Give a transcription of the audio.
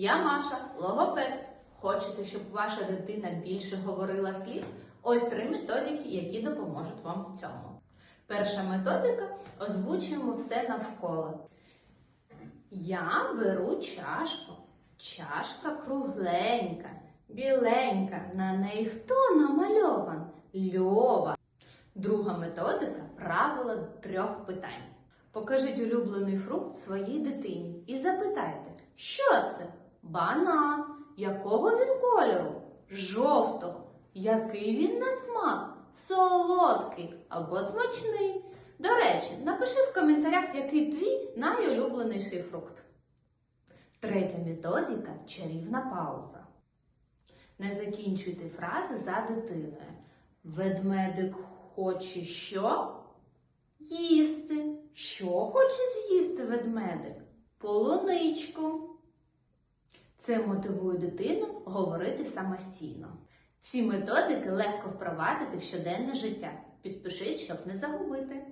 я Маша, логопед. Хочете, щоб ваша дитина більше говорила слів? Ось три методики, які допоможуть вам в цьому. Перша методика озвучуємо все навколо. Я беру чашку. Чашка кругленька, біленька. На неї хто намальован? Льова. Друга методика правило трьох питань. Покажіть улюблений фрукт своїй дитині і запитайте, що це? Банан. Якого він кольору? Жовтого. Який він на смак? Солодкий або смачний. До речі, напиши в коментарях, який твій найулюбленіший фрукт. Третя методика чарівна пауза. Не закінчуйте фрази за дитиною. Ведмедик хоче що? Їсти. Що хоче з'їсти ведмедик? Полуничку. Це мотивує дитину говорити самостійно. Ці методики легко впровадити в щоденне життя. Підпишись, щоб не загубити.